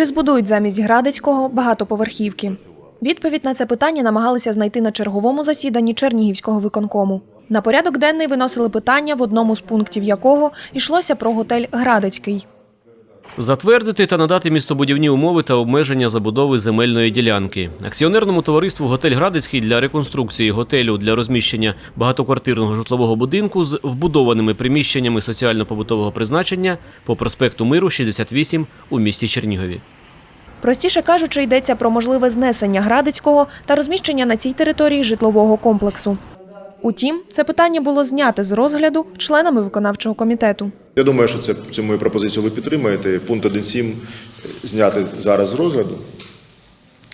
Чи збудують замість Градицького багатоповерхівки? Відповідь на це питання намагалися знайти на черговому засіданні Чернігівського виконкому. На порядок денний виносили питання, в одному з пунктів якого йшлося про готель Градицький. Затвердити та надати містобудівні умови та обмеження забудови земельної ділянки. Акціонерному товариству Готель Градицький для реконструкції готелю для розміщення багатоквартирного житлового будинку з вбудованими приміщеннями соціально-побутового призначення по проспекту Миру 68 у місті Чернігові. Простіше кажучи, йдеться про можливе знесення Градицького та розміщення на цій території житлового комплексу. Утім, це питання було зняте з розгляду членами виконавчого комітету. Я думаю, що це, цю мою пропозицію ви підтримаєте. Пункт 1.7 зняти зараз з розгляду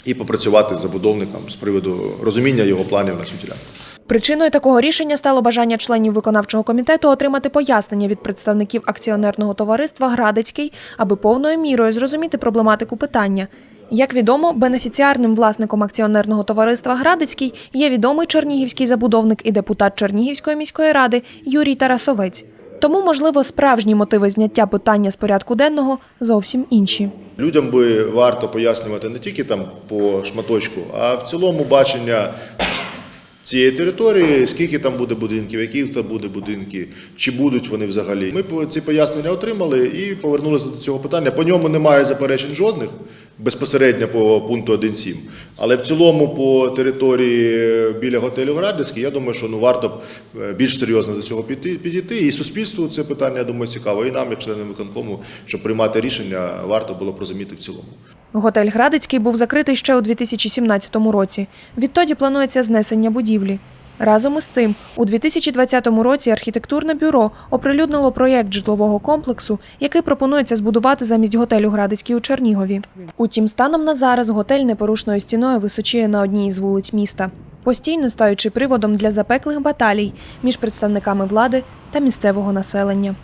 і попрацювати з забудовником з приводу розуміння його планів на цю ділянку. Причиною такого рішення стало бажання членів виконавчого комітету отримати пояснення від представників акціонерного товариства Градицький, аби повною мірою зрозуміти проблематику питання. Як відомо, бенефіціарним власником акціонерного товариства Градицький є відомий чернігівський забудовник і депутат Чернігівської міської ради Юрій Тарасовець. Тому, можливо, справжні мотиви зняття питання з порядку денного зовсім інші. Людям би варто пояснювати не тільки там по шматочку, а в цілому бачення цієї території, скільки там буде будинків, які там буде будинки, чи будуть вони взагалі. Ми ці пояснення отримали і повернулися до цього питання. По ньому немає заперечень жодних безпосередньо по пункту 1.7. Але в цілому по території біля готелю Градицький, я думаю, що ну варто е, більш серйозно до цього піти, підійти. І суспільству це питання, я думаю, цікаво. І нам, як членам виконкому, щоб приймати рішення, варто було б розуміти в цілому. Готель Градицький був закритий ще у 2017 році. Відтоді планується знесення будівлі. Разом із цим, у 2020 році архітектурне бюро оприлюднило проєкт житлового комплексу, який пропонується збудувати замість готелю Градицький у Чернігові. Утім, станом на зараз готель непорушною стіною височіє на одній із вулиць міста, постійно стаючи приводом для запеклих баталій між представниками влади та місцевого населення.